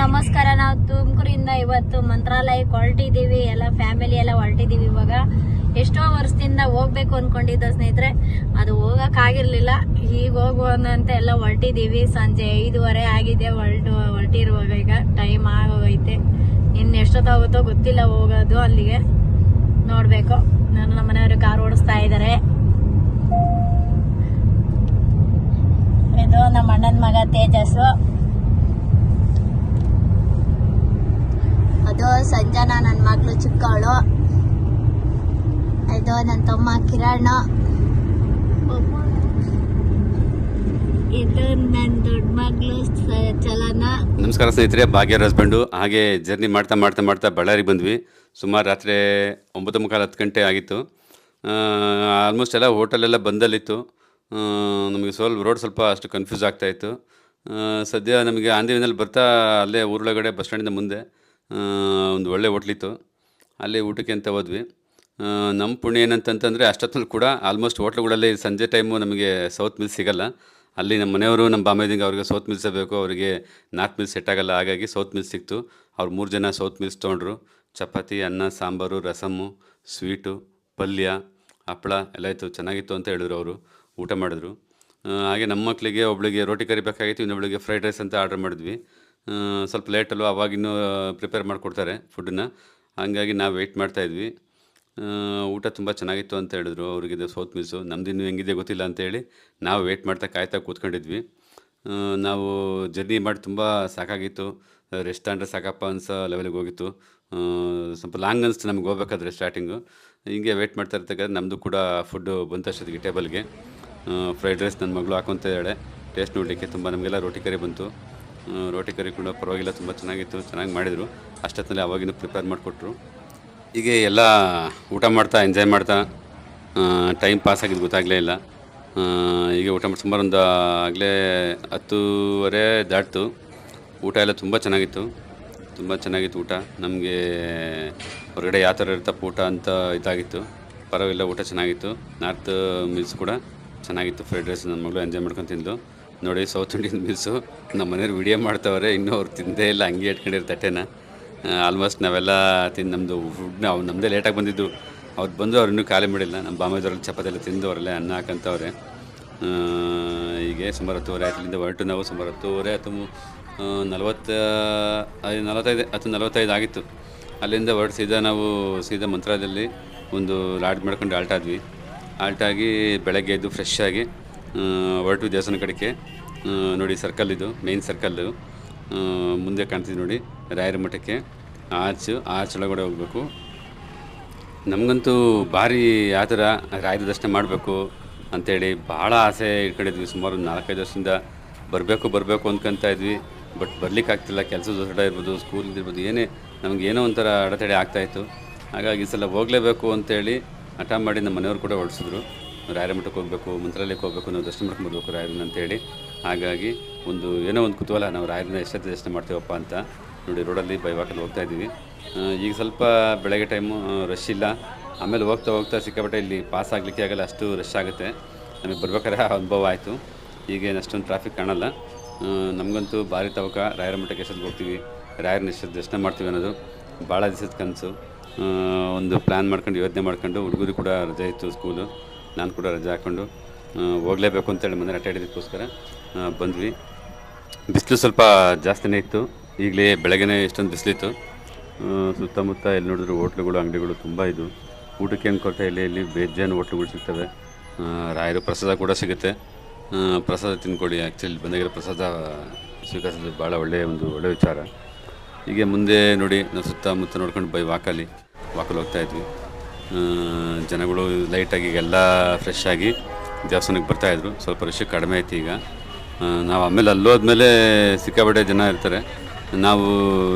ನಮಸ್ಕಾರ, ನಾವು ತುಮಕೂರಿಂದ ಇವತ್ತು ಮಂತ್ರಾಲಯಕ್ಕೆ ಹೊರಟಿದ್ದೀವಿ ಎಲ್ಲ ಫ್ಯಾಮಿಲಿ ಎಲ್ಲ ಹೊರಟಿದೀವಿ ಇವಾಗ. ಎಷ್ಟೋ ವರ್ಷದಿಂದ ಹೋಗ್ಬೇಕು ಅನ್ಕೊಂಡಿದ್ದ ಸ್ನೇಹಿತರೆ, ಅದು ಹೋಗಕ್ ಆಗಿರ್ಲಿಲ್ಲ. ಈಗ ಹೋಗುವಂತ ಅಂತ ಎಲ್ಲ ಹೊರಟಿದೀವಿ. ಸಂಜೆ ಐದುವರೆ ಆಗಿದೆ ಹೊರಟು, ಹೊರಟಿರುವಾಗ ಈಗ ಟೈಮ್ ಆಗೋಗೈತೆ. ಇನ್ನು ಎಷ್ಟೊತ್ತಾಗುತ್ತೋ ಗೊತ್ತಿಲ್ಲ ಹೋಗೋದು ಅಲ್ಲಿಗೆ. ನೋಡ್ಬೇಕು. ನಾನು ನಮ್ಮ ಮನೆಯವರು ಕಾರ್ ಓಡಿಸ್ತಾ ಇದ್ದಾರೆ ಇದು ನಮ್ಮ ಅಣ್ಣನ ಮಗ ತೇಜಸ್ಸು ಅದು ಸಂಜನಾ ನನ್ನ ಮಗಳು ಚಿಕ್ಕವಳು. ಇದು ನನ್ನ ತಮ್ಮ ಕಿರಣ್ ನಮಸ್ಕಾರ ಸ್ನೇಹಿತರೆ ಭಾಗ್ಯರ ಹಸ್ಬೆಂಡು. ಹಾಗೆ ಜರ್ನಿ ಮಾಡ್ತಾ ಮಾಡ್ತಾ ಮಾಡ್ತಾ ಬಳ್ಳಾರಿಗೆ ಬಂದ್ವಿ. ಸುಮಾರು ರಾತ್ರಿ ಒಂಬತ್ತು ಮುಕ್ಕಾಲು ಹತ್ತು ಗಂಟೆ ಆಗಿತ್ತು. ಆಲ್ಮೋಸ್ಟ್ ಎಲ್ಲ ಹೋಟೆಲೆಲ್ಲ ಬಂದಲ್ಲಿತ್ತು. ನಮಗೆ ಸ್ವಲ್ಪ ರೋಡ್ ಸ್ವಲ್ಪ ಅಷ್ಟು ಕನ್ಫ್ಯೂಸ್ ಆಗ್ತಾಯಿತ್ತು ಸದ್ಯ ನಮಗೆ ಆಂಧ್ರವಿನಲ್ಲಿ ಬರ್ತಾ ಅಲ್ಲೇ ಊರೊಳಗಡೆ ಬಸ್ ಸ್ಟ್ಯಾಂಡಿಂದ ಮುಂದೆ. ಒಂದು ಒಳ್ಳೆ ಹೋಟ್ಲಿತ್ತು ಅಲ್ಲಿ ಊಟಕ್ಕೆ ಅಂತ ಹೋದ್ವಿ. ನಮ್ಮ ಪುಣ್ಯ ಏನಂತಂತಂದರೆ ಅಷ್ಟೊತ್ತಲ್ಲಿ ಕೂಡ ಆಲ್ಮೋಸ್ಟ್ ಹೋಟ್ಲುಗಳಲ್ಲಿ ಸಂಜೆ ಟೈಮು ನಮಗೆ ಸೌತ್ ಮಿಲ್ಸ್ ಸಿಗಲ್ಲ. ಅಲ್ಲಿ ನಮ್ಮ ಮನೆಯವರು ನಮ್ಮ ಬಾಮೈದಿಂಗ ಅವ್ರಿಗೆ ಸೌತ್ ಮಿಲ್ಸೇ ಬೇಕು ಅವರಿಗೆ ನಾರ್ತ್ ಮಿಲ್ಸ್ ಸೆಟ್ ಆಗಲ್ಲ. ಹಾಗಾಗಿ ಸೌತ್ ಮಿಲ್ಸ್ ಸಿಕ್ತು. ಅವ್ರು ಮೂರು ಜನ ಸೌತ್ ಮಿಲ್ಸ್ ತೊಗೊಂಡ್ರು. ಚಪಾತಿ, ಅನ್ನ, ಸಾಂಬಾರು ರಸಮ್ಮು ಸ್ವೀಟು ಪಲ್ಯ, ಹಪ್ಪಳ ಎಲ್ಲ ಇತ್ತು ಚೆನ್ನಾಗಿತ್ತು ಅಂತ ಹೇಳಿದ್ರು ಅವರು. ಊಟ ಮಾಡಿದ್ರು. ಹಾಗೆ ನಮ್ಮ ಮಕ್ಕಳಿಗೆ ಒಬ್ಳಿಗೆ ರೋಟಿ ಕರಿ ಬೇಕಾಗಿತ್ತು ಇನ್ನೊಬ್ಳಿಗೆ ಫ್ರೈಡ್ ರೈಸ್ ಅಂತ ಆರ್ಡರ್ ಮಾಡಿದ್ವಿ. ಸ್ವಲ್ಪ ಅವಾಗ ಅವಾಗಿನ್ನೂ ಪ್ರಿಪೇರ್ ಮಾಡಿಕೊಡ್ತಾರೆ ಫುಡ್ಡನ್ನು ಹಾಗಾಗಿ ನಾವು ವೆಯ್ಟ್ ಮಾಡ್ತಾಯಿದ್ವಿ ಊಟ ತುಂಬ ಚೆನ್ನಾಗಿತ್ತು ಅಂತ ಹೇಳಿದ್ರು ಅವ್ರಿಗೆ ಇದು ಸೌತ್ ಮಿಲ್ಸು ನಮ್ದಿನ್ನು ಹೆಂಗಿದೆ ಗೊತ್ತಿಲ್ಲ ಅಂತೇಳಿ ನಾವು ವೆಯ್ಟ್ ಮಾಡ್ತಾ ಕಾಯ್ತಾ ಕೂತ್ಕೊಂಡಿದ್ವಿ. ನಾವು ಜರ್ನಿ ಮಾಡಿ ತುಂಬ ಸಾಕಾಗಿತ್ತು. ರೆಸ್ಟ್ ತಗೊಂಡ್ರೆ ಸಾಕಪ್ಪ ಅನ್ಸ ಲೆವೆಲಿಗೆ ಹೋಗಿತ್ತು. ಸ್ವಲ್ಪ ಲಾಂಗ್ ಅನ್ಸ್ತು ನಮ್ಗೆ ಹೋಗ್ಬೇಕಾದ್ರೆ ಸ್ಟಾರ್ಟಿಂಗು ಹಿಂಗೆ ವೆಯ್ಟ್ ಮಾಡ್ತಾ ಇರ್ತಕ್ಕಂಥ ನಮ್ಮದು ಕೂಡ ಫುಡ್ಡು ಬಂದಷ್ಟೊತ್ತಿಗೆ ಟೇಬಲ್ಗೆ ಫ್ರೈಡ್ ರೈಸ್ ನನ್ನ ಮಗಳು ಹಾಕೊಂತ ಇದ್ದಾಳೆ. ಟೇಸ್ಟ್ ನೋಡಲಿಕ್ಕೆ ತುಂಬ ನಮಗೆಲ್ಲ ರೋಟಿ ಕರಿ ಬಂತು. ರೋಟಿ ಕರಿ ಕೂಡ ಪರವಾಗಿಲ್ಲ, ತುಂಬ ಚೆನ್ನಾಗಿತ್ತು, ಚೆನ್ನಾಗಿ ಮಾಡಿದರು. ಅಷ್ಟೊತ್ತಲ್ಲಿ ಅವಾಗಿನೂ ಪ್ರಿಪೇರ್ ಮಾಡಿಕೊಟ್ರು. ಹೀಗೆ ಎಲ್ಲ ಊಟ ಮಾಡ್ತಾ ಎಂಜಾಯ್ ಮಾಡ್ತಾ ಟೈಮ್ ಪಾಸ್ ಆಗಿದ್ದು ಗೊತ್ತಾಗಲೇ ಇಲ್ಲ. ಹೀಗೆ ಊಟ ಮಾಡಿ, ಸುಮಾರು ಒಂದು ಆಗಲೇ ಹತ್ತೂವರೆ ದಾಟ್ತು. ಊಟ ಎಲ್ಲ ತುಂಬ ಚೆನ್ನಾಗಿತ್ತು. ತುಂಬ ಚೆನ್ನಾಗಿತ್ತು ಊಟ. ನಮಗೆ ಹೊರಗಡೆ ಯಾವ ಥರ ಇರ್ತಪ್ಪ ಊಟ ಅಂತ ಇದಾಗಿತ್ತು. ಪರವಾಗಿಲ್ಲ, ಊಟ ಚೆನ್ನಾಗಿತ್ತು. ನಾರ್ತ್ ಮೀಲ್ಸ್ ಕೂಡ ಚೆನ್ನಾಗಿತ್ತು ಫ್ರೈಡ್ ರೈಸ್ ನನ್ನ ಮಗಳು ಎಂಜಾಯ್ ಮಾಡ್ಕೊಂಡು ತಿಂದು ನೋಡಿ ಸೌತ್ ಇಂಡಿಯನ್ ಮೀಲ್ಸು ನಮ್ಮ ಮನೆಯವ್ರು ವಿಡಿಯೋ ಮಾಡ್ತಾವ್ರೆ. ಇನ್ನೂ ಅವ್ರು ತಿಂದೇ ಇಲ್ಲ ಹಂಗೆ ಇಟ್ಕೊಂಡಿರೋ ತಟ್ಟೆನ. ಆಲ್ಮೋಸ್ಟ್ ನಾವೆಲ್ಲ ತಿಂದು ನಮ್ಮದು ಫುಡ್ ನಾವು ನಮ್ಮದೇ ಲೇಟಾಗಿ ಬಂದಿದ್ದು. ಅವ್ರು ಬಂದು ಅವ್ರು ಇನ್ನೂ ಖಾಲಿ ಮಾಡಿಲ್ಲ. ನಮ್ಮ ಬಾಂಬೆದವ್ರಲ್ಲಿ ಚಪಾತಿ ಎಲ್ಲ ತಿಂದು ಅವರೆಲ್ಲ ಅನ್ನ ಹಾಕಂತವ್ರೆ. ಆ, ಹೀಗೆ ಸುಮಾರು ಹತ್ತುವರೆ ಆಯ್ತಿಲ್ಲಿಂದ ಹೊರಟು ನಾವು ಸುಮಾರು ಹತ್ತುವರೆ ಹತ್ತು ನಲವತ್ತ ಐದು ನಲವತ್ತೈದು ಹತ್ತು ನಲವತ್ತೈದು ಆಗಿತ್ತು. ಅಲ್ಲಿಂದ ಹೊರಟು ಸೀದಾ ನಾವು ಸೀದಾ ಮಂತ್ರಾಲಯದಲ್ಲಿ ಒಂದು ಲಾಡ್ ಮಾಡ್ಕೊಂಡು ಆಲ್ಟಾದ್ವಿ ಆಲ್ಟಾಗಿ ಆಲ್ಟ್ ಬೆಳಗ್ಗೆ ಎದ್ದು ಫ್ರೆಶ್ ಆಗಿ ಹೊರಟು ದೇವಸ್ಥಾನ ಕಡೆಗೆ ನೋಡಿ ಸರ್ಕಲ್ ಇದು ಮೇಯ್ನ್ ಸರ್ಕಲ್ಲು ಮುಂದೆ ಕಾಣ್ತಿದೆ ನೋಡಿ, ರಾಯರ ಮಠಕ್ಕೆ. ಆರ್ಚ್ ಆರ್ಚ್ ಒಳಗಡೆ ಹೋಗಬೇಕು. ನಮಗಂತೂ ಭಾರಿ ಆ ಥರ ರಾಯರ ದರ್ಶನ ಮಾಡಬೇಕು ಅಂಥೇಳಿ ಭಾಳ ಆಸೆ ಇಟ್ಕೊಂಡಿದ್ವಿ. ಸುಮಾರು ನಾಲ್ಕೈದು ವರ್ಷದಿಂದ ಬರಬೇಕು ಬರಬೇಕು ಅಂದ್ಕೊಂತ ಇದ್ವಿ. ಬಟ್ ಬರ್ಲಿಕ್ಕೆ ಆಗ್ತಿಲ್ಲ. ಕೆಲಸದ ಒತ್ತಡ ಇರ್ಬೋದು ಸ್ಕೂಲ್ ಇರ್ಬೋದು, ಏನೇ ನಮ್ಗೆ ಏನೋ ಒಂಥರ ಅಡೆತಡೆ ಆಗ್ತಾಯಿತ್ತು ಹಾಗಾಗಿ ಈ ಸಲ ಹೋಗಲೇಬೇಕು ಅಂತೇಳಿ ಹಠ ಮಾಡಿ ನಮ್ಮ ಮನೆಯವರು ಕೂಡ ಹೊರಡಿಸಿದ್ರು ರಾಯರ ಮಠಕ್ಕೆ ಹೋಗಬೇಕು, ಮಂತ್ರಾಲಯಕ್ಕೆ ಹೋಗಬೇಕು ನಾವು ದರ್ಶನ ಮಾಡ್ಕೊಂಡು ಬರಬೇಕು ರಾಯರನ್ನ ಅಂತೇಳಿ. ಹಾಗಾಗಿ ಒಂದು ಏನೋ ಒಂದು ಕುತೂಹಲ, ನಾವು ರಾಯರನ್ನ ಎಷ್ಟೊತ್ತು ದರ್ಶನ ಮಾಡ್ತೀವಪ್ಪ ಅಂತ ನೋಡಿ ರೋಡಲ್ಲಿ ಬೈ ವಾಕಲ್ಲಿ ಹೋಗ್ತಾ ಇದ್ದೀವಿ. ಈಗ ಸ್ವಲ್ಪ ಬೆಳಗ್ಗೆ ಟೈಮು ರಶ್ ಇಲ್ಲ. ಆಮೇಲೆ ಹೋಗ್ತಾ ಹೋಗ್ತಾ ಸಿಕ್ಕಾಪಟ್ಟೆ ಇಲ್ಲಿ ಪಾಸ್ ಆಗಲಿಕ್ಕೆ ಆಗಲ್ಲ, ಅಷ್ಟು ರಶ್ ಆಗುತ್ತೆ. ನಮಗೆ ಬರ್ಬೇಕಾದ್ರೆ ಅನುಭವ ಆಯಿತು. ಈಗೇನು ಅಷ್ಟೊಂದು ಟ್ರಾಫಿಕ್ ಕಾಣಲ್ಲ. ನಮಗಂತೂ ಭಾರಿ ತವಕ, ರಾಯರ ಮಠಕ್ಕೆ ಎಷ್ಟು ಹೋಗ್ತೀವಿ, ರಾಯರನ್ನ ಎಷ್ಟೊತ್ತು ದರ್ಶನ ಮಾಡ್ತೀವಿ ಅನ್ನೋದು ಭಾಳ ದಿವಸದ ಕನಸು. ಒಂದು ಪ್ಲ್ಯಾನ್ ಮಾಡ್ಕೊಂಡು ಯೋಚನೆ ಮಾಡ್ಕೊಂಡು ಹುಡುಗರು ಕೂಡ ರಜೆ ಇತ್ತು ಸ್ಕೂಲು ನಾನು ಕೂಡ ರಜೆ ಹಾಕ್ಕೊಂಡು ಹೋಗಲೇಬೇಕು ಅಂತೇಳಿ ಮನೆ ಅಟ್ಟ ಹಿಡಿದಕ್ಕೋಸ್ಕರ ಬಂದ್ವಿ. ಬಿಸಿಲು ಸ್ವಲ್ಪ ಜಾಸ್ತಿನೇ ಇತ್ತು. ಈಗಲೇ ಬೆಳಗ್ಗೆನೇ ಎಷ್ಟೊಂದು ಬಿಸಿಲಿತ್ತು. ಸುತ್ತಮುತ್ತ ಎಲ್ಲಿ ನೋಡಿದ್ರು ಹೋಟ್ಲುಗಳು ಅಂಗಡಿಗಳು ತುಂಬ ಇದ್ದವು ಊಟಕ್ಕೆ ಏನು ಕೊರತೆ ಇಲ್ಲಿ ಇಲ್ಲಿ ಬೇಜಾನು ಹೋಟ್ಲುಗಳು ಸಿಗ್ತವೆ. ರಾಯರು ಪ್ರಸಾದ ಕೂಡ ಸಿಗುತ್ತೆ. ಪ್ರಸಾದ ತಿನ್ಕೊಳ್ಳಿ. ಆ್ಯಕ್ಚುಲಿ ಬಂದಾಗಿರೋ ಪ್ರಸಾದ ಸ್ವೀಕರಿಸೋದು ಭಾಳ ಒಳ್ಳೆಯ ಒಂದು ಒಳ್ಳೆಯ ವಿಚಾರ. ಹೀಗೆ ಮುಂದೆ ನೋಡಿ ನಾವು ಸುತ್ತಮುತ್ತ ನೋಡ್ಕೊಂಡು ಬೈ ವಾಕಲ್ಲಿ ವಾಕಲ್ಲಿ ಹೋಗ್ತಾ ಇದ್ವಿ. ಆ, ಜನಗಳು ಲೈಟಾಗಿ ಎಲ್ಲ ಫ್ರೆಶ್ ಆಗಿ ದೇವಸ್ಥಾನಕ್ಕೆ ಬರ್ತಾಯಿದ್ರು ಸ್ವಲ್ಪ ರಶ್ ಕಡಿಮೆ ಆಯ್ತು ಈಗ. ನಾವು ಆಮೇಲೆ ಅಲ್ಲೋದ್ಮೇಲೆ ಸಿಕ್ಕಾಪಟ್ಟೆ ಜನ ಇರ್ತಾರೆ. ನಾವು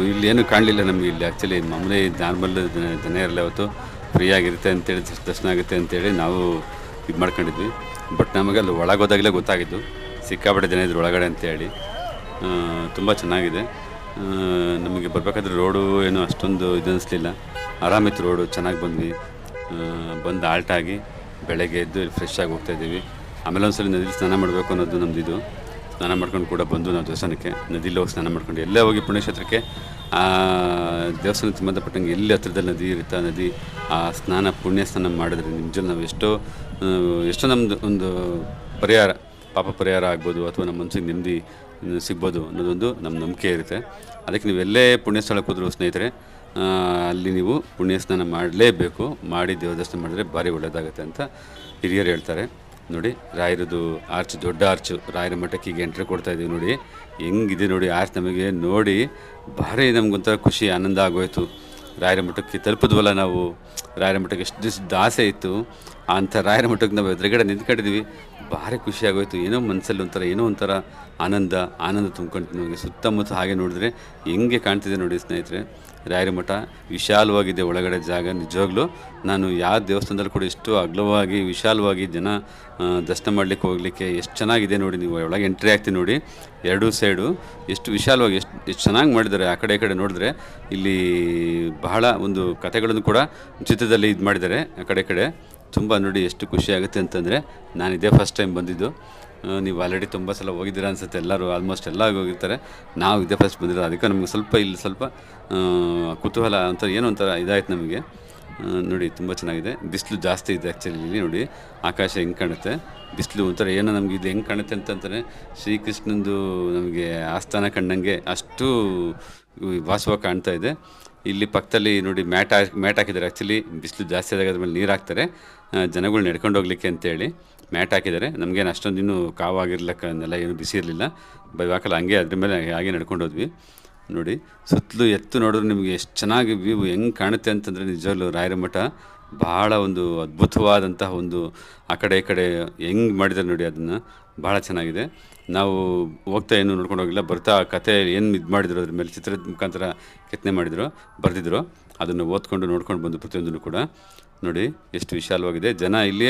ಇಲ್ಲಿ ಏನು ಕಾಣಲಿಲ್ಲ ನಮಗೆ ಇಲ್ಲಿ ಆ್ಯಕ್ಚುಲಿ ಮಾಮೂಲಿ ನಾರ್ಮಲ್ ಜನ ಇರಲ್ಲ ಅವತ್ತು ಫ್ರೀ ಆಗಿರುತ್ತೆ ಅಂತೇಳಿ ದರ್ಶ್- ದರ್ಶನ ಆಗುತ್ತೆ ಅಂತೇಳಿ ನಾವು ಇದು ಮಾಡ್ಕೊಂಡಿದ್ವಿ. ಬಟ್ ನಮಗೆ ಅಲ್ಲಿ ಒಳಗೋದಾಗಲೇ ಗೊತ್ತಾಗಿದ್ದು. ಸಿಕ್ಕಾಪಟ್ಟೆ ಜನ ಇದ್ರು ಒಳಗಡೆ ಅಂತೇಳಿ. ತುಂಬ ಚೆನ್ನಾಗಿದೆ. ನಮಗೆ ಬರಬೇಕಾದ್ರೆ ರೋಡು ಏನು ಅಷ್ಟೊಂದು ಇದು ಅನಿಸ್ಲಿಲ್ಲ. ಆರಾಮಿತ್ತು ರೋಡು ಚೆನ್ನಾಗಿ ಬಂದ್ವಿ. ಬಂದು ಆಲ್ಟಾಗಿ ಬೆಳಗ್ಗೆ ಎದ್ದು ಫ್ರೆಶ್ ಆಗಿ ಹೋಗ್ತಾ ಇದ್ದೀವಿ. ಆಮೇಲೆ ಒಂದ್ಸಲ ನದಿಲಿ ಸ್ನಾನ ಮಾಡಬೇಕು ಅನ್ನೋದು ನಮ್ಮದು ಇದು ಸ್ನಾನ ಮಾಡ್ಕೊಂಡು ಕೂಡ ಬಂದು ನಾವು ದೇವಸ್ಥಾನಕ್ಕೆ, ನದಿಲಿ ಹೋಗಿ ಸ್ನಾನ ಮಾಡ್ಕೊಂಡು ಎಲ್ಲೇ ಹೋಗಿ ಪುಣ್ಯಕ್ಷೇತ್ರಕ್ಕೆ ಆ, ದೇವಸ್ಥಾನಕ್ಕೆ ಸಂಬಂಧಪಟ್ಟಂಗೆ ಎಲ್ಲಿ ಹತ್ರದಲ್ಲಿ ನದಿ ಇರುತ್ತೆ ನದಿ, ಆ ಸ್ನಾನ, ಪುಣ್ಯ ಸ್ನಾನ ಮಾಡಿದ್ರೆ ನಿಜ ನಾವು ಎಷ್ಟೋ ಎಷ್ಟೋ ನಮ್ಮದು ಒಂದು ಪರಿಹಾರ, ಪಾಪ ಪರಿಹಾರ ಆಗ್ಬೋದು ಅಥವಾ ನಮ್ಮ ಮನಸ್ಸಿಗೆ ನೆಮ್ಮದಿ ಸಿಗ್ಬೋದು ಅನ್ನೋದೊಂದು ನಮ್ಮ ನಂಬಿಕೆ ಇರುತ್ತೆ. ಅದಕ್ಕೆ ನೀವು ಎಲ್ಲೇ ಪುಣ್ಯ ಸ್ಥಳಕ್ಕೆ ಹೋದ್ರು ಸ್ನೇಹಿತರೆ ಅಲ್ಲಿ ನೀವು ಪುಣ್ಯ ಸ್ನಾನ ಮಾಡಲೇಬೇಕು. ಮಾಡಿ ದೇವ ದರ್ಶನ ಮಾಡಿದರೆ ಭಾರಿ ಒಳ್ಳೆಯದಾಗುತ್ತೆ ಅಂತ ಹಿರಿಯರು ಹೇಳ್ತಾರೆ. ನೋಡಿ, ರಾಯರದು ಆರ್ಚ್, ದೊಡ್ಡ ಆರ್ಚು, ರಾಯರ ಮಠಕ್ಕೆ ಈಗ ಎಂಟ್ರಿ ಕೊಡ್ತಾ ಇದ್ದೀವಿ ನೋಡಿ. ಹೆಂಗಿದೆ ನೋಡಿ ಆರ್ಚ್ ನಮಗೆ ನೋಡಿ. ಭಾರಿ ನಮಗೊಂಥರ ಖುಷಿ, ಆನಂದ ಆಗೋಯ್ತು. ರಾಯರ ಮಠಕ್ಕೆ ತಲುಪಿದ್ವಲ್ಲ ನಾವು. ರಾಯರ ಮಠಕ್ಕೆ ಎಷ್ಟು ದಿವಸ ಆಸೆ ಇತ್ತು. ಅಂಥ ರಾಯರ ಮಠಕ್ಕೆ ನಾವು ಎದುರುಗಡೆ ನಿಂತ್ಕೊಂಡಿದ್ವಿ. ಭಾರಿ ಖುಷಿ ಆಗೋಯ್ತು. ಏನೋ ಮನಸ್ಸಲ್ಲಿ ಒಂಥರ, ಏನೋ ಒಂಥರ ಆನಂದ ಆನಂದ ತುಂಬ್ಕೊಂಡು ನಮಗೆ ಸುತ್ತಮುತ್ತ ಹಾಗೆ ನೋಡಿದ್ರೆ ಹೆಂಗೆ ಕಾಣ್ತಿದೆ ನೋಡಿ ಸ್ನೇಹಿತರೆ. ರಾಯರ ಮಠ ವಿಶಾಲವಾಗಿದೆ ಒಳಗಡೆ ಜಾಗ ನಿಜವಾಗ್ಲೂ. ನಾನು ಯಾವ ದೇವಸ್ಥಾನದಲ್ಲಿ ಕೂಡ ಇಷ್ಟು ಅಗ್ಲವಾಗಿ, ವಿಶಾಲವಾಗಿ ಜನ ದರ್ಶನ ಮಾಡಲಿಕ್ಕೆ ಹೋಗಲಿಕ್ಕೆ ಎಷ್ಟು ಚೆನ್ನಾಗಿದೆ ನೋಡಿ ನೀವು. ಒಳಗೆ ಎಂಟ್ರಿ ಆಗ್ತೀನಿ ನೋಡಿ. ಎರಡೂ ಸೈಡು ಎಷ್ಟು ವಿಶಾಲವಾಗಿ, ಎಷ್ಟು ಎಷ್ಟು ಚೆನ್ನಾಗಿ ಮಾಡಿದ್ದಾರೆ. ಆ ಕಡೆ ಈ ಕಡೆ ನೋಡಿದ್ರೆ ಇಲ್ಲಿ ಬಹಳ ಒಂದು ಕಥೆಗಳನ್ನು ಕೂಡ ಚಿತ್ರದಲ್ಲಿ ಇದು ಮಾಡಿದ್ದಾರೆ. ಆ ಕಡೆ ಕಡೆ ತುಂಬ ನೋಡಿ ಎಷ್ಟು ಖುಷಿ ಆಗುತ್ತೆ ಅಂತಂದರೆ ನಾನು ಇದೇ ಫಸ್ಟ್ ಟೈಮ್ ಬಂದಿದ್ದು. ನೀವು ಆಲ್ರೆಡಿ ತುಂಬ ಸಲ ಹೋಗಿದ್ದೀರಾ ಅನ್ಸುತ್ತೆ. ಎಲ್ಲರೂ ಆಲ್ಮೋಸ್ಟ್ ಎಲ್ಲ ಹೋಗಿರ್ತಾರೆ. ನಾವು ಇದೇ ಫಸ್ಟ್ ಬಂದಿರೋ ಅದಕ್ಕೆ ನಮಗೆ ಸ್ವಲ್ಪ ಇಲ್ಲಿ ಸ್ವಲ್ಪ ಕುತೂಹಲ ಅಂತ ಏನೋ ಒಂಥರ ಇದಾಯ್ತು ನಮಗೆ. ನೋಡಿ ತುಂಬ ಚೆನ್ನಾಗಿದೆ. ಬಿಸಿಲು ಜಾಸ್ತಿ ಇದೆ ಆ್ಯಕ್ಚುಲಿ ಇಲ್ಲಿ ನೋಡಿ. ಆಕಾಶ ಹೆಂಗೆ ಕಾಣುತ್ತೆ. ಬಿಸಿಲು ಒಂಥರ ಏನೋ ನಮಗೆ ಇದು ಹೆಂಗೆ ಕಾಣುತ್ತೆ ಅಂತಂದರೆ ಶ್ರೀಕೃಷ್ಣಂದು ನಮಗೆ ಆಸ್ಥಾನ ಕಂಡಂಗೆ ಅಷ್ಟು ವಾಸವಾಗಿ ಕಾಣ್ತಾ ಇದೆ. ಇಲ್ಲಿ ಪಕ್ಕದಲ್ಲಿ ನೋಡಿ ಮ್ಯಾಟ್ ಮ್ಯಾಟ್ ಹಾಕಿದ್ದಾರೆ. ಆ್ಯಕ್ಚುಲಿ ಬಿಸಿಲು ಜಾಸ್ತಿ ಆದಾಗ ಅದ್ರ ಮೇಲೆ ನೀರು ಹಾಕ್ತಾರೆ. ಜನಗಳು ನಡ್ಕೊಂಡು ಹೋಗ್ಲಿಕ್ಕೆ ಅಂತೇಳಿ ಮ್ಯಾಟ್ ಹಾಕಿದ್ದಾರೆ. ನಮಗೇನು ಅಷ್ಟೊಂದು ಇನ್ನೂ ಕಾವಾಗಿರ್ಲಿಕ್ಕನ್ನೆಲ್ಲ ನೆಲ ಏನು ಬಿಸಿ ಇರಲಿಲ್ಲ. ಬೈವಾಕಲ್ಲ ಹಂಗೆ ಅದ್ರ ಮೇಲೆ ಹಾಗೆ ನಡ್ಕೊಂಡು ಹೋದ್ವಿ. ನೋಡಿ, ಸುತ್ತಲೂ ಎತ್ತು ನೋಡಿದ್ರೆ ನಿಮಗೆ ಎಷ್ಟು ಚೆನ್ನಾಗಿ ವ್ಯೂ ಹೆಂಗೆ ಕಾಣುತ್ತೆ ಅಂತಂದರೆ ನಿಜವಾಗ್ಲೂ ರಾಯರ ಮಠ ಭಾಳ ಒಂದು ಅದ್ಭುತವಾದಂತಹ ಒಂದು ಆ ಕಡೆ ಈ ಕಡೆ ಹೆಂಗೆ ಮಾಡಿದ್ದಾರೆ ನೋಡಿ ಅದನ್ನು ಭಾಳ ಚೆನ್ನಾಗಿದೆ. ನಾವು ಹೋಗ್ತಾ ಏನು ನೋಡ್ಕೊಂಡು ಹೋಗಿಲ್ಲ, ಬರ್ತಾ ಆ ಕತೆ ಏನು ಇದು ಮಾಡಿದ್ರು ಅದ್ರ ಮೇಲೆ ಚಿತ್ರದ ಮುಖಾಂತರ ಕೆತ್ತನೆ ಮಾಡಿದ್ರು, ಬರೆದಿದ್ರು. ಅದನ್ನು ಓದ್ಕೊಂಡು ನೋಡ್ಕೊಂಡು ಬಂದು ಪ್ರತಿಯೊಂದನ್ನು ಕೂಡ ನೋಡಿ, ಎಷ್ಟು ವಿಶಾಲವಾಗಿದೆ. ಜನ ಇಲ್ಲಿ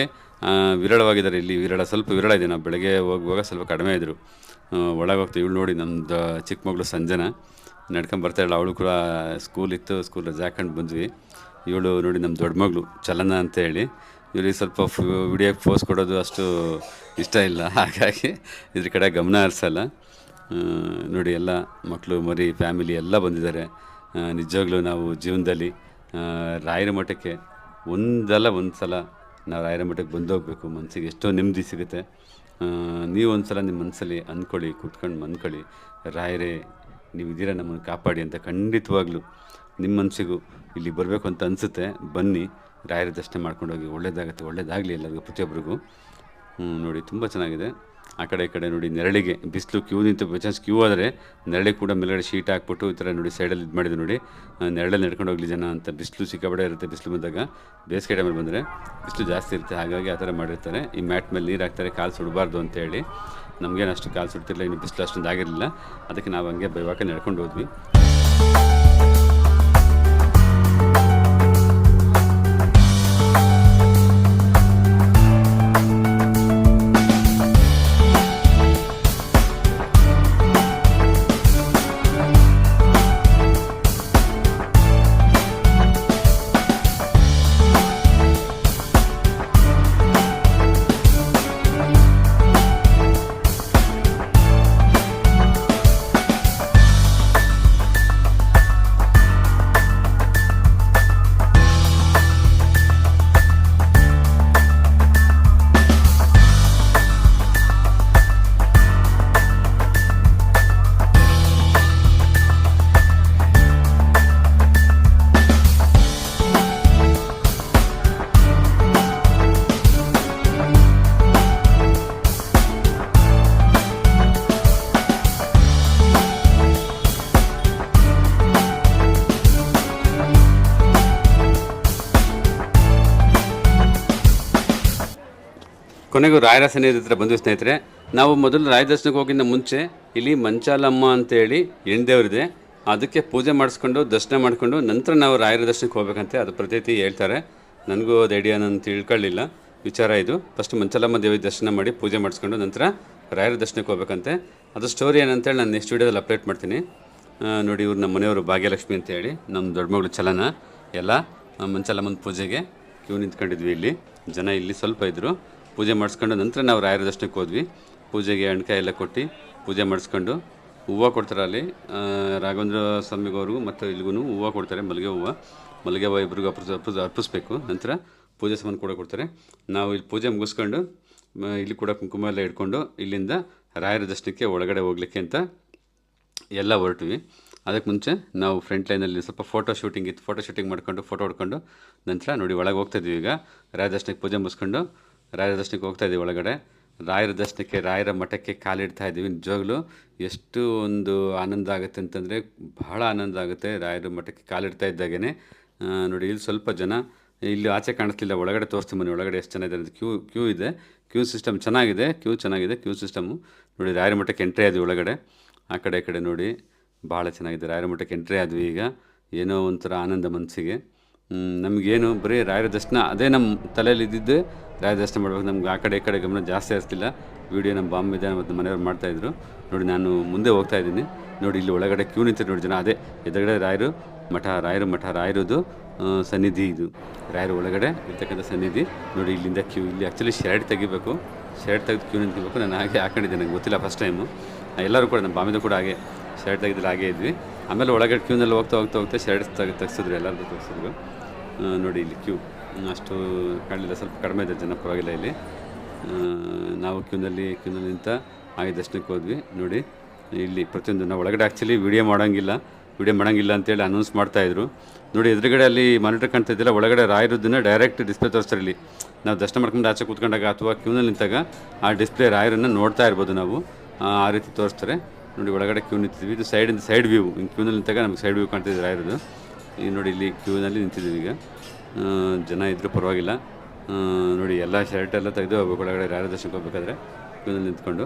ವಿರಳವಾಗಿದ್ದಾರೆ. ಇಲ್ಲಿ ವಿರಳ, ಸ್ವಲ್ಪ ವಿರಳ ಇದೆ. ನಾವು ಬೆಳಗ್ಗೆ ಹೋಗುವಾಗ ಸ್ವಲ್ಪ ಕಡಿಮೆ ಇದ್ದರು ಒಳಗೆ ಹೋಗ್ತೀವಿ ಇವಳು ನೋಡಿ ನಮ್ಮದು ಚಿಕ್ಕ ಮಗಳು ಸಂಜನಾ ನಡ್ಕೊಂಡು ಬರ್ತಾ ಇದ್ದಾಳೆ. ಅವಳು ಕೂಡ ಸ್ಕೂಲ್ ಇತ್ತು ಸ್ಕೂಲ್ ರಜೆ ಹಾಕೊಂಡು ಬಂದ್ವಿ. ಇವಳು ನೋಡಿ ನಮ್ಮ ದೊಡ್ಡ ಮಗಳು ಚಲನ ಅಂತ ಹೇಳಿ ಇವಳಿಗೆ ಸ್ವಲ್ಪ ವಿಡಿಯೋಗೆ ಪೋಸ್ ಕೊಡೋದು ಅಷ್ಟು ಇಷ್ಟ ಇಲ್ಲ. ಹಾಗಾಗಿ ಇದ್ರ ಕಡೆ ಗಮನ ಹರಿಸಲ್ಲ. ನೋಡಿ ಎಲ್ಲ ಮಕ್ಕಳು ಮರಿ, ಫ್ಯಾಮಿಲಿ ಎಲ್ಲ ಬಂದಿದ್ದಾರೆ. ನಿಜವಾಗ್ಲೂ ನಾವು ಜೀವನದಲ್ಲಿ ರಾಯರ ಮಠಕ್ಕೆ ಒಂದಲ್ಲ ಒಂದು ಸಲ ನಾವು ರಾಯರ ಮಠಕ್ಕೆ ಬಂದು ಹೋಗ್ಬೇಕು ಮನಸ್ಸಿಗೆ ಎಷ್ಟೋ ನೆಮ್ಮದಿ ಸಿಗುತ್ತೆ. ನೀವು ಒಂದು ಸಲ ನಿಮ್ಮ ಮನಸ್ಸಲ್ಲಿ ಅಂದ್ಕೊಳ್ಳಿ, ಕೂತ್ಕೊಂಡು ಅಂದ್ಕೊಳ್ಳಿ ರಾಯರೇ, ನೀವು ಇದ್ದೀರಾ, ನಮ್ಮನ್ನು ಕಾಪಾಡಿ ಅಂತ ಖಂಡಿತವಾಗ್ಲೂ ನಿಮ್ಮ ಮನಸ್ಸಿಗೂ ಇಲ್ಲಿ ಬರಬೇಕು ಅಂತ ಅನಿಸುತ್ತೆ. ಬನ್ನಿ. ರಾಯರ ದರ್ಶನ ಮಾಡ್ಕೊಂಡು ಹೋಗಿ ಒಳ್ಳೇದಾಗುತ್ತೆ, ಒಳ್ಳೇದಾಗಲಿ ಎಲ್ಲರಿಗೂ, ಪ್ರತಿಯೊಬ್ಬರಿಗೂ. ನೋಡಿ, ತುಂಬ ಚೆನ್ನಾಗಿದೆ. ಆ ಕಡೆ, ಈ ಕಡೆ ನೋಡಿ, ನೆರಳಿಗೆ ಬಿಸಿಲು ಕ್ಯೂ ನಿಂತು ಚಾನ್ಸ್ ಕ್ಯೂ ಆದರೆ ನೆರಳಿಗೆ ಕೂಡ ಮೇಲ್ಗಡೆ ಶೀಟ್ ಹಾಕ್ಬಿಟ್ಟು ಈ ಥರ ನೋಡಿ ಸೈಡಲ್ಲಿ ಇದು ಮಾಡಿದ್ರು ನೋಡಿ. ನೆರಳಲ್ಲಿ ನಡ್ಕೊಂಡು ಹೋಗಲಿ ಜನ ಅಂತ. ಬಿಸಿಲು ಸಿಕ್ಕಾಪಡೆ ಇರುತ್ತೆ, ಬಿಸಿಲು ಬಂದಾಗ. ಬೇಸಿಗೆ ಟೈಮಲ್ಲಿ ಬಂದರೆ ಬಿಸಿಲು ಜಾಸ್ತಿ ಇರುತ್ತೆ. ಹಾಗಾಗಿ ಆ ಥರ ಮಾಡಿರ್ತಾರೆ. ಈ ಮ್ಯಾಟ್ ಮೇಲೆ ನೀರು ಹಾಕ್ತಾರೆ, ಕಾಲು ಸುಡಬಾರ್ದು ಅಂತೇಳಿ ನಮಗೇನು ಅಷ್ಟು ಕಾಲು ಸುಡ್ತಿರಲಿಲ್ಲ, ಇನ್ನು ಬಿಸಿಲು ಅಷ್ಟೊಂದು ಆಗಿರಲಿಲ್ಲ ಅದಕ್ಕೆ ನಾವು ಹಂಗೆ ಬೈವಾಕ ನಡ್ಕೊಂಡು ಹೋದ್ವಿ. ಕೊನೆಗೂ ರಾಯರ ಸನ್ನಿಧಿ ಹತ್ರ ಸ್ನೇಹಿತರೆ. ನಾವು ಮೊದಲು ರಾಯ ದರ್ಶನಕ್ಕೆ ಹೋಗಿಂದ ಮುಂಚೆ ಇಲ್ಲಿ ಮಂಚಾಲಮ್ಮ ಅಂತೇಳಿ ಹೆಣ್ದೇವ್ರಿದೆ. ಅದಕ್ಕೆ ಪೂಜೆ ಮಾಡಿಸ್ಕೊಂಡು, ದರ್ಶನ ಮಾಡಿಕೊಂಡು ನಂತರ ನಾವು ರಾಯರ ದರ್ಶನಕ್ಕೆ ಹೋಗ್ಬೇಕಂತೆ ಅದು ಪ್ರತೀತಿ ಹೇಳ್ತಾರೆ. ನನಗೂ ಅದು ಐಡಿಯಾ ನಾನು ತಿಳ್ಕೊಳ್ಳಿಲ್ಲ. ವಿಚಾರ ಇದು. ಫಸ್ಟ್ ಮಂಚಾಲಮ್ಮ ದೇವಿ ದರ್ಶನ ಮಾಡಿ ಪೂಜೆ ಮಾಡಿಸ್ಕೊಂಡು ನಂತರ ರಾಯರ ದರ್ಶನಕ್ಕೆ ಹೋಗ್ಬೇಕಂತೆ. ಅದು ಸ್ಟೋರಿ ಏನಂತೇಳಿ ನಾನು ನೆಕ್ಸ್ಟ್ ವೀಡಿಯೋದಲ್ಲಿ ಅಪ್ಡೇಟ್ ಮಾಡ್ತೀನಿ. ನೋಡಿ ಇವ್ರು ನಮ್ಮ ಮನೆಯವರು ಭಾಗ್ಯಲಕ್ಷ್ಮಿ ಅಂತೇಳಿ, ನಮ್ಮ ದೊಡ್ಡ ಮಗಳು ಚಲನ. ಎಲ್ಲ ಮಂಚಾಲಮ್ಮನ ಪೂಜೆಗೆ ಕ್ಯೂ ನಿಂತ್ಕೊಂಡಿದ್ವಿ ಇಲ್ಲಿ. ಜನ ಇಲ್ಲಿ ಸ್ವಲ್ಪ ಇದ್ದರು ಪೂಜೆ ಮಾಡಿಸ್ಕೊಂಡು ನಂತರ ನಾವು ರಾಯರ ದರ್ಶನಕ್ಕೆ ಹೋದ್ವಿ. ಪೂಜೆಗೆ ಎಣ್ಕಾಯಿ ಎಲ್ಲ ಕೊಟ್ಟು ಪೂಜೆ ಮಾಡಿಸ್ಕೊಂಡು ಹೂವು ಕೊಡ್ತಾರೆ ಅಲ್ಲಿ. ರಾಘವೇಂದ್ರ ಸ್ವಾಮಿಗವ್ರಿಗೂ ಮತ್ತು ಇಲ್ಲಿಗೂ ಹೂವು ಕೊಡ್ತಾರೆ, ಮಲ್ಲಿಗೆ ಹೂವು. ಮಲ್ಲಿಗೆ ಹೂವು ಇಬ್ಬರಿಗೂ ಅರ್ಪಿಸ್ ಅರ್ಪಿಸ್, ಅರ್ಪಿಸ್ಬೇಕು. ನಂತರ ಪೂಜೆ ಸಾಮಾನು ಕೂಡ ಕೊಡ್ತಾರೆ. ನಾವು ಇಲ್ಲಿ ಪೂಜೆ ಮುಗಿಸ್ಕೊಂಡು ಇಲ್ಲಿ ಕೂಡ ಕುಂಕುಮ ಎಲ್ಲ ಇಟ್ಕೊಂಡು ಇಲ್ಲಿಂದ ರಾಯರ ದರ್ಶನಕ್ಕೆ ಒಳಗಡೆ ಹೋಗ್ಲಿಕ್ಕೆ ಅಂತ ಎಲ್ಲ ಹೊರಟಿವಿ. ಅದಕ್ಕೆ ಮುಂಚೆ ನಾವು ಫ್ರಂಟ್ ಲೈನಲ್ಲಿ ಸ್ವಲ್ಪ ಫೋಟೋ ಶೂಟಿಂಗ್ ಇತ್ತು. ಫೋಟೋ ಶೂಟಿಂಗ್ ಮಾಡ್ಕೊಂಡು, ಫೋಟೋ ಹೊಡ್ಕೊಂಡು ನಂತರ ನೋಡಿ ಒಳಗೆ ಹೋಗ್ತಾ ಇದ್ವಿ ಈಗ. ರಾಯರ ದರ್ಶನಕ್ಕೆ ಪೂಜೆ ಮುಗಿಸ್ಕೊಂಡು ರಾಯರ ದರ್ಶನಕ್ಕೆ ಹೋಗ್ತಾ ಇದ್ದೀವಿ ಒಳಗಡೆ. ರಾಯರ ದರ್ಶನಕ್ಕೆ ರಾಯರ ಮಠಕ್ಕೆ ಕಾಲಿಡ್ತಾ ಇದ್ದೀವಿ ನಿಜವಾಗ್ಲೂ ಎಷ್ಟು ಒಂದು ಆನಂದ ಆಗುತ್ತೆ ಅಂತಂದರೆ ಬಹಳ ಆನಂದ ಆಗುತ್ತೆ ರಾಯರ ಮಠಕ್ಕೆ ಕಾಲಿಡ್ತಾ ಇದ್ದಾಗೇ ನೋಡಿ, ಇಲ್ಲಿ ಸ್ವಲ್ಪ ಜನ, ಇಲ್ಲಿ ಆಚೆ ಕಾಣಿಸ್ಲಿಲ್ಲ, ಒಳಗಡೆ ತೋರಿಸ್ತೀನಿ ಮನೆ ಒಳಗಡೆ ಎಷ್ಟು ಇದ್ದಾರೆ ಅಂತ. ಕ್ಯೂ ಕ್ಯೂ ಇದೆ. ಕ್ಯೂ ಸಿಸ್ಟಮ್ ಚೆನ್ನಾಗಿದೆ, ಕ್ಯೂ ಚೆನ್ನಾಗಿದೆ, ಕ್ಯೂ ಸಿಸ್ಟಮು. ನೋಡಿ, ರಾಯರ ಮಠಕ್ಕೆ ಎಂಟ್ರಿ ಆದ್ವಿ ಒಳಗಡೆ. ಆ ಕಡೆ ಕಡೆ ನೋಡಿ ಭಾಳ ಚೆನ್ನಾಗಿದೆ. ರಾಯರ ಮಠಕ್ಕೆ ಎಂಟ್ರಿ ಆದ್ವಿ ಈಗ. ಏನೋ ಒಂಥರ ಆನಂದ ಮನಸ್ಸಿಗೆ. ನಮಗೇನು, ಬರೀ ರಾಯರ ದರ್ಶನ ಅದೇ ನಮ್ಮ ತಲೆಯಲ್ಲಿ ಇದ್ದಿದ್ದು ರಾಯರ ಮಾಡಬೇಕು. ನಮ್ಗೆ ಆ ಕಡೆ ಈ ಕಡೆ ಗಮನ ಜಾಸ್ತಿ ಆಗ್ತಿಲ್ಲ. ವೀಡಿಯೋ ನಮ್ಮ ಬಾಂಬೆ ಮತ್ತು ಮನೆಯವ್ರು ಮಾಡ್ತಾಯಿದ್ರು ನೋಡಿ, ನಾನು ಮುಂದೆ ಹೋಗ್ತಾ ಇದ್ದೀನಿ. ನೋಡಿ, ಇಲ್ಲಿ ಒಳಗಡೆ ಕ್ಯೂ ನಿಂತಿರು ನೋಡಿ ಜನ. ಅದೇ, ಎದುರುಗಡೆ ರಾಯರು, ಮಠ ರಾಯರು, ಮಠ ರಾಯರದು ಸನ್ನಿಧಿ ಇದು. ರಾಯರ ಒಳಗಡೆ ಇರ್ತಕ್ಕಂಥ ಸನ್ನಿಧಿ. ನೋಡಿ, ಇಲ್ಲಿಂದ ಕ್ಯೂ, ಇಲ್ಲಿ ಆ್ಯಕ್ಚುಲಿ ಶರ್ಟ್ ತೆಗಿಬೇಕು. ಶರ್ಟ್ ತೆಗೆದು ಕ್ಯೂ ನಿಂತಿರ್ಬೇಕು ನಾನು ಹಾಗೆ ಹಾಕೊಂಡಿದ್ದೆ. ನನಗೆ ಗೊತ್ತಿಲ್ಲ ಫಸ್ಟ್ ಟೈಮು ಎಲ್ಲರೂ ಕೂಡ, ನಮ್ಮ ಬಾಮಿದು ಕೂಡ ಹಾಗೆ ಶರ್ಟ್ ತೆಗೆದ್ರೆ ಹಾಗೆ ಇದ್ವಿ. ಆಮೇಲೆ ಒಳಗಡೆ ಕ್ಯೂನಲ್ಲಿ ಹೋಗ್ತಾ ಹೋಗ್ತಾ ಹೋಗ್ತಾ ಶರ್ಟ್ ತೆಗೆ ತೆಗ್ಸಿದ್ರು. ಎಲ್ಲರಿಗೂ ತೆಗ್ಸಿದ್ರು. ನೋಡಿ, ಇಲ್ಲಿ ಕ್ಯೂ. ಅಷ್ಟು ಕಾಣಲಿಲ್ಲ, ಸ್ವಲ್ಪ ಕಡಿಮೆ ಇದೆ ಜನ ಪರವಾಗಿಲ್ಲ ಇಲ್ಲಿ. ನಾವು ಕ್ಯೂನಲ್ಲಿ ಕ್ಯೂನಲ್ಲಿ ನಿಂತ ಆಗಿ ದರ್ಶನಕ್ಕೆ ಹೋದ್ವಿ. ನೋಡಿ, ಇಲ್ಲಿ ಪ್ರತಿಯೊಂದು ನಾವು ಒಳಗಡೆ ಆ್ಯಕ್ಚುಲಿ ವಿಡಿಯೋ ಮಾಡೋಂಗಿಲ್ಲ ವಿಡಿಯೋ ಮಾಡೋಂಗಿಲ್ಲ ಅಂತೇಳಿ ಅನೌನ್ಸ್ ಮಾಡ್ತಾಯಿದ್ರು ನೋಡಿ, ಎದುರುಗಡೆ ಅಲ್ಲಿ ಮಾನಿಟರ್ ಕಾಣ್ತಾ ಇದ್ದಿಲ್ಲ, ಒಳಗಡೆ ರಾಯರದ್ದನ್ನು ಡೈರೆಕ್ಟ್ ಡಿಸ್ಪ್ಲೇ ತೋರಿಸ್ತಾರೆ ಇಲ್ಲಿ. ನಾವು ದರ್ಶನ ಮಾಡ್ಕೊಂಡು ಆಚೆ ಕೂತ್ಕೊಂಡಾಗ ಅಥವಾ ಕ್ಯೂನಲ್ಲಿ ನಿಂತಾಗ ಆ ಡಿಸ್ಪ್ಲೇ ರಾಯರನ್ನು ನೋಡ್ತಾ ಇರ್ಬೋದು ನಾವು. ಆ ರೀತಿ ತೋರಿಸ್ತಾರೆ. ನೋಡಿ, ಒಳಗಡೆ ಕ್ಯೂ ನಿಂತಿದ್ವಿ. ಇದು ಸೈಡಿಂದ ಸೈಡ್ ವ್ಯೂ ಹಿಂಗೆ ಕ್ಯೂನಲ್ಲಿ ನಿಂತಾಗ ನಮಗೆ ಸೈಡ್ ವ್ಯೂ ಕಾಣ್ತಿದ್ದೆ ರಾಯರದು ಈಗ ನೋಡಿ, ಇಲ್ಲಿ ಕ್ಯೂನಲ್ಲಿ ನಿಂತಿದ್ದೀವಿ ಈಗ. ಜನ ಇದ್ದರೂ ಪರವಾಗಿಲ್ಲ. ನೋಡಿ, ಎಲ್ಲ ಶರ್ಟ್ ಎಲ್ಲ ತೆಗೆದು ಒಳಗಡೆ ರಾಯರ ದರ್ಶನಕ್ಕೆ ಹೋಗ್ಬೇಕಾದ್ರೆ ಕ್ಯೂನಲ್ಲಿ ನಿಂತ್ಕೊಂಡು.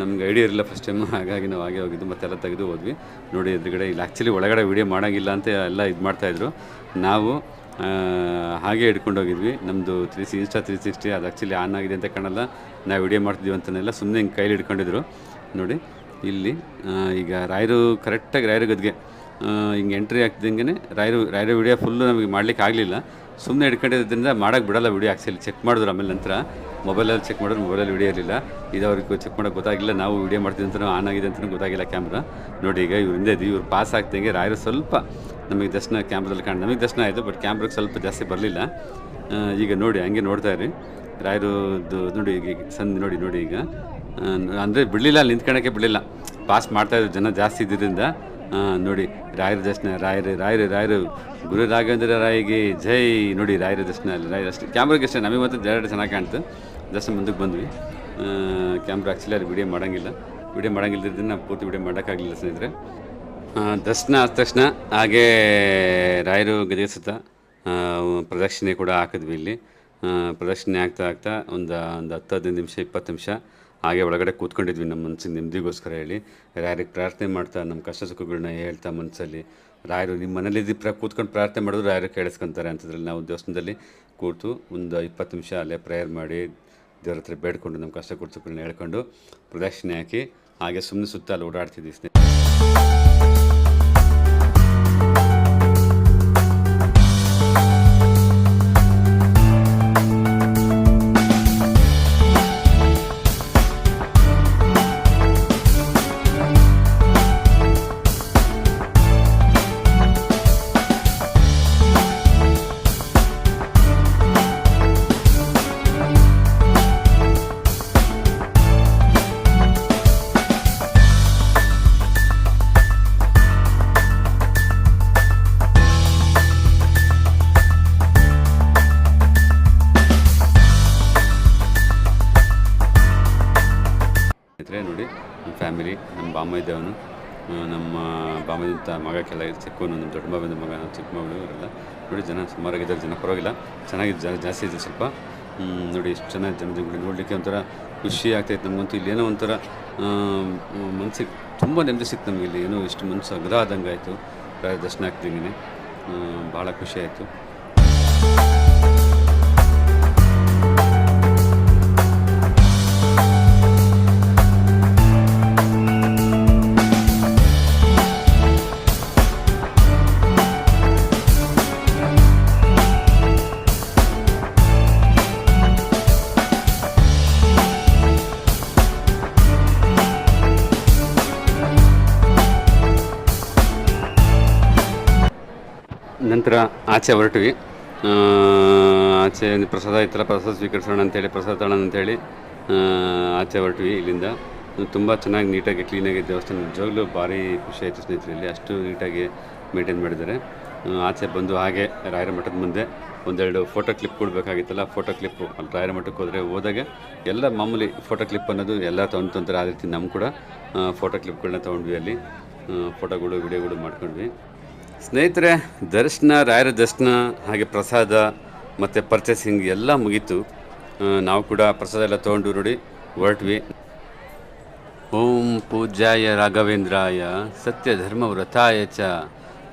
ನಮ್ಗೆ ಐಡಿಯಾ ಇರಲಿಲ್ಲ ಫಸ್ಟ್ ಟೈಮ್ ಹಾಗಾಗಿ ನಾವು ಹಾಗೆ ಹೋಗಿದ್ದು ಮತ್ತೆಲ್ಲ ತೆಗೆದು ಹೋದ್ವಿ. ನೋಡಿ, ಎದುರುಗಡೆ ಇಲ್ಲಿ ಆ್ಯಕ್ಚುಲಿ ಒಳಗಡೆ ವೀಡಿಯೋ ಮಾಡೋಂಗಿಲ್ಲ ಅಂತ ಎಲ್ಲ ಇದು ಮಾಡ್ತಾಯಿದ್ರು ನಾವು ಹಾಗೆ ಹಿಡ್ಕೊಂಡು ಹೋಗಿದ್ವಿ. ನಮ್ಮದು three C Insta three sixty ಅದು ಆ್ಯಕ್ಚುಲಿ ಆನ್ ಆಗಿದೆ ಅಂತ ಕಾಣಲ್ಲ. ನಾವು ವಿಡಿಯೋ ಮಾಡ್ತಿದ್ವಿ ಅಂತನೆಲ್ಲ ಸುಮ್ಮನೆ ಹಿಂಗೆ ಕೈಲಿ ಹಿಡ್ಕೊಂಡಿದ್ರು. ನೋಡಿ, ಇಲ್ಲಿ ಈಗ ರಾಯರು ಕರೆಕ್ಟಾಗಿ ರಾಯರು ಗದ್ಗೆ. ಹಿಂಗೆ ಎಂಟ್ರಿ ಆಗ್ತಿದ್ದಂಗೆ ರಾಯರು, ರಾಯರ ವಿಡಿಯೋ ಫುಲ್ಲು ನಮಗೆ ಮಾಡ್ಲಿಕ್ಕೆ ಆಗಲಿಲ್ಲ. ಸುಮ್ಮನೆ ಹಿಡ್ಕೊಂಡಿದ್ದರಿಂದ ಮಾಡೋಕ್ಕೆ ಬಿಡಲ್ಲ ವಿಡಿಯೋ ಆ್ಯಕ್ಚುಲಿ ಚೆಕ್ ಮಾಡಿದ್ರು ಆಮೇಲೆ ನಂತರ. ಮೊಬೈಲಲ್ಲಿ ಚೆಕ್ ಮಾಡಿದ್ರು ಮೊಬೈಲಲ್ಲಿ ವಿಡಿಯೋ ಇರಲಿಲ್ಲ. ಇದು ಚೆಕ್ ಮಾಡೋಕ್ಕೆ ಗೊತ್ತಾಗಿಲ್ಲ ನಾವು ವಿಡಿಯೋ ಮಾಡ್ತೀವಿ ಅಂತಲೂ ಆನ್ ಆಗಿದೆ ಅಂತಲೂ ಗೊತ್ತಾಗಿಲ್ಲ ಕ್ಯಾಮ್ರಾ ನೋಡಿ ಈಗ ಇವ್ರು ಹಿಂದೆ ಇವ್ರು ಪಾಸ್ ಆಗ್ತಂಗೆ ರಾಯರು ಸ್ವಲ್ಪ ನಮಗೆ ದರ್ಶನ ಕ್ಯಾಮ್ರದಲ್ಲಿ ಕಾಣ ನಮಗೆ ದರ್ಶನ ಆಯಿತು ಬಟ್ ಕ್ಯಾಮ್ರಾಗೆ ಸ್ವಲ್ಪ ಜಾಸ್ತಿ ಬರಲಿಲ್ಲ. ಈಗ ನೋಡಿ, ಹಂಗೆ ನೋಡ್ತಾ ಇರಿ. ರಾಯರುದು ನೋಡಿ ಈಗ ಸಂದ್ ನೋಡಿ ನೋಡಿ ಈಗ. ಅಂದರೆ ಬಿಡಲಿಲ್ಲ ನಿಂತ್ಕೊಳ್ಳೋಕ್ಕೆ ಬಿಡಲಿಲ್ಲ. ಪಾಸ್ ಮಾಡ್ತಾಯಿದ್ರು ಜನ ಜಾಸ್ತಿ ಇದ್ದಿದ್ದರಿಂದ ನೋಡಿ, ರಾಯರ ದರ್ಶನ, ರಾಯರು ರಾಯರು ರಾಯರು. ಗುರು ರಾಘವೇಂದ್ರ ರಾಯಿಗೆ ಜೈ. ನೋಡಿ, ರಾಯರ ದರ್ಶನ ಅಲ್ಲಿ ರಾಯರ ಅಷ್ಟೇ. ಕ್ಯಾಮ್ರಾಗೆ ಅಷ್ಟೇ, ನಮಗೆ ಮತ್ತೆ ಡೈರೆಕ್ಟ್ ಚೆನ್ನಾಗಿ ಕಾಣ್ತು. ದರ್ಶನ ಮುಂದಕ್ಕೆ ಬಂದ್ವಿ. ಕ್ಯಾಮ್ರಾ ಆ್ಯಕ್ಚುಲಿ ಅಲ್ಲಿ ವಿಡಿಯೋ ಮಾಡೋಂಗಿಲ್ಲ. ವಿಡಿಯೋ ಮಾಡೋಂಗಿಲ್ಲದ್ರಿಂದ ನಾವು ಪೂರ್ತಿ ವಿಡಿಯೋ ಮಾಡೋಕ್ಕಾಗಲಿಲ್ಲ ಸ್ನೇಹಿತರೆ. ದರ್ಶನ ಆದ ತಕ್ಷಣ ಹಾಗೇ ರಾಯರು ಗದಗ ಸುತ್ತ ಪ್ರದಕ್ಷಿಣೆ ಕೂಡ ಹಾಕಿದ್ವಿ ಇಲ್ಲಿ. ಪ್ರದಕ್ಷಿಣೆ ಆಗ್ತಾ ಆಗ್ತಾ ಒಂದು ಒಂದು ಹತ್ತು ಹದಿನೈದು ನಿಮಿಷ, ಇಪ್ಪತ್ತು ನಿಮಿಷ. ಹಾಗೆ ಒಳಗಡೆ ಕೂತ್ಕೊಂಡಿದ್ವಿ ನಮ್ಮ ಮನಸ್ಸಿನ ನೆಮ್ಮದಿಗೋಸ್ಕರ ಹೇಳಿ. ರಾಯರಿಗೆ ಪ್ರಾರ್ಥನೆ ಮಾಡ್ತಾ, ನಮ್ಮ ಕಷ್ಟ ಸುಖಗಳನ್ನ ಹೇಳ್ತಾ ಮನಸ್ಸಲ್ಲಿ ರಾಯರು ನಿಮ್ಮ ಮನೇಲಿ ಪ್ರ, ಕೂತ್ಕೊಂಡು ಪ್ರಾರ್ಥನೆ ಮಾಡಿದ್ರು ರಾಯರು ಕೇಳಿಸ್ಕೊಂತಾರೆ ಅಂತದ್ರಲ್ಲಿ ನಾವು ದೇವಸ್ಥಾನದಲ್ಲಿ ಕೂತು ಒಂದು ಇಪ್ಪತ್ತು ನಿಮಿಷ ಅಲ್ಲೇ ಪ್ರೇಯರ್ ಮಾಡಿ ದೇವ್ರ ಹತ್ರ ಬೇಡ್ಕೊಂಡು ನಮ್ಮ ಕಷ್ಟ ಸುಖಗಳನ್ನ ಹೇಳ್ಕೊಂಡು ಪ್ರದಕ್ಷಿಣೆ ಹಾಕಿ ಹಾಗೆ ಸುಮ್ಮನೆ ಸುತ್ತ ಅಲ್ಲಿ ಸ್ನೇಹಿತರೆ ಸ್ನೇಹಿತರೆ. ನಮ್ಮ ಬಾಮ್ಮ ನಮ್ಮ ಬಾಮದಿಂದ ಮಗ ಕೆಲ ಚಿಕ್ಕವನು, ನಮ್ಮ ದೊಡ್ಡ ಮಗನ ಮಗ ನಮ್ಮ ಚಿಕ್ಕ ಮಗಳು ಇವರೆಲ್ಲ ನೋಡಿ ಜನ ಸುಮಾರಾಗಿದ್ದಾರೆ ಜನ ಪರವಾಗಿಲ್ಲ. ಚೆನ್ನಾಗಿದೆ ಜನ ಜಾಸ್ತಿ ಇದೆ ಸ್ವಲ್ಪ. ನೋಡಿ ಎಷ್ಟು ಚೆನ್ನಾಗಿ ಜನಗಳು ನೋಡಲಿಕ್ಕೆ ಒಂಥರ ಖುಷಿ ಆಗ್ತೈತೆ ನಮಗಂತೂ. ಇಲ್ಲಿ ಏನೋ ಒಂಥರ ಮನಸ್ಸಿಗೆ ತುಂಬ ನೆಮ್ಮದಿ ಸಿಕ್ತು ನಮಗೆ ಇಲ್ಲಿ. ಏನೋ ಇಷ್ಟು ಮನಸ್ಸು ಅಗ್ರ ಆದಂಗೆ ಆಯಿತು ದರ್ಶನ ಆಗ್ತಿದ್ದೀನಿ ಭಾಳ ಖುಷಿ ಆಯಿತು. ನಂತರ ಆಚೆ ಹೊರಟ್ವಿ. ಆಚೆ ಪ್ರಸಾದ ಇತ್ತಲ್ಲ, ಪ್ರಸಾದ ಸ್ವೀಕರಿಸೋಣ ಅಂತೇಳಿ, ಪ್ರಸಾದ ತಗೋಣ ಅಂತೇಳಿ ಆಚೆ ಹೊರಟ್ವಿ ಇಲ್ಲಿಂದ. ತುಂಬ ಚೆನ್ನಾಗಿ ನೀಟಾಗಿ, ಕ್ಲೀನಾಗಿ ದೇವಸ್ಥಾನ ನಿಜವಾಗ್ಲೂ ಭಾರಿ ಖುಷಿ ಆಯಿತು ಸ್ನೇಹಿತರಲ್ಲಿ ಅಷ್ಟು ನೀಟಾಗಿ ಮೇಂಟೈನ್ ಮಾಡಿದ್ದಾರೆ. ಆಚೆ ಬಂದು ಹಾಗೆ ರಾಯರ ಮಠದ ಮುಂದೆ ಒಂದೆರಡು ಫೋಟೋ ಕ್ಲಿಪ್ ಕೊಡಬೇಕಾಗಿತ್ತಲ್ಲ ಫೋಟೋ ಕ್ಲಿಪ್ಪು ಅಲ್ಲಿ ರಾಯರ ಮಠಕ್ಕೆ ಹೋದರೆ ಹೋದಾಗ ಎಲ್ಲ ಮಾಮೂಲಿ ಫೋಟೋ ಕ್ಲಿಪ್ ಅನ್ನೋದು ಎಲ್ಲ ತೊಗೊಂಡು ತೊಂದರೆ ಆ ರೀತಿ ನಮ್ಮ ಕೂಡ ಫೋಟೋ ಕ್ಲಿಪ್ಗಳನ್ನ ತೊಗೊಂಡ್ವಿ ಅಲ್ಲಿ. ಫೋಟೋಗಳು, ವಿಡಿಯೋಗಳು ಮಾಡ್ಕೊಂಡ್ವಿ. ಸ್ನೇಹಿತರೆ, ದರ್ಶನ, ರಾಯರ ದರ್ಶನ, ಹಾಗೆ ಪ್ರಸಾದ ಮತ್ತು ಪರ್ಚೇಸಿಂಗ್ ಎಲ್ಲ ಮುಗೀತು. ನಾವು ಕೂಡ ಪ್ರಸಾದ ಎಲ್ಲ ತೊಗೊಂಡು ನೋಡಿ ಹೊರಟ್ವಿ. ಓಂ ಪೂಜ್ಯಾಯ ರಾಘವೇಂದ್ರಾಯ ಸತ್ಯ ಧರ್ಮ ವ್ರತಾಯ ಚ,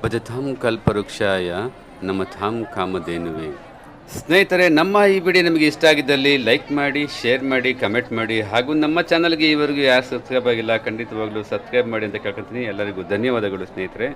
ಭಜತಾಂ ಕಲ್ಪವೃಕ್ಷಾಯ ನಮತಾಂ ಕಾಮಧೇನುವೆ. ಸ್ನೇಹಿತರೆ, ನಮ್ಮ ಈ ವಿಡಿಯೋ ನಿಮಗೆ ಇಷ್ಟ ಆಗಿದ್ದಲ್ಲಿ ಲೈಕ್ ಮಾಡಿ, ಶೇರ್ ಮಾಡಿ, ಕಮೆಂಟ್ ಮಾಡಿ, ಹಾಗೂ ನಮ್ಮ ಚಾನಲ್ಗೆ ಈವರೆಗೂ ಯಾರು ಸಬ್ಸ್ಕ್ರೈಬ್ ಆಗಿಲ್ಲ, ಖಂಡಿತವಾಗ್ಲೂ ಸಬ್ಸ್ಕ್ರೈಬ್ ಮಾಡಿ ಅಂತ ಕೇಳ್ಕೊತೀನಿ. ಎಲ್ಲರಿಗೂ ಧನ್ಯವಾದಗಳು ಸ್ನೇಹಿತರೆ.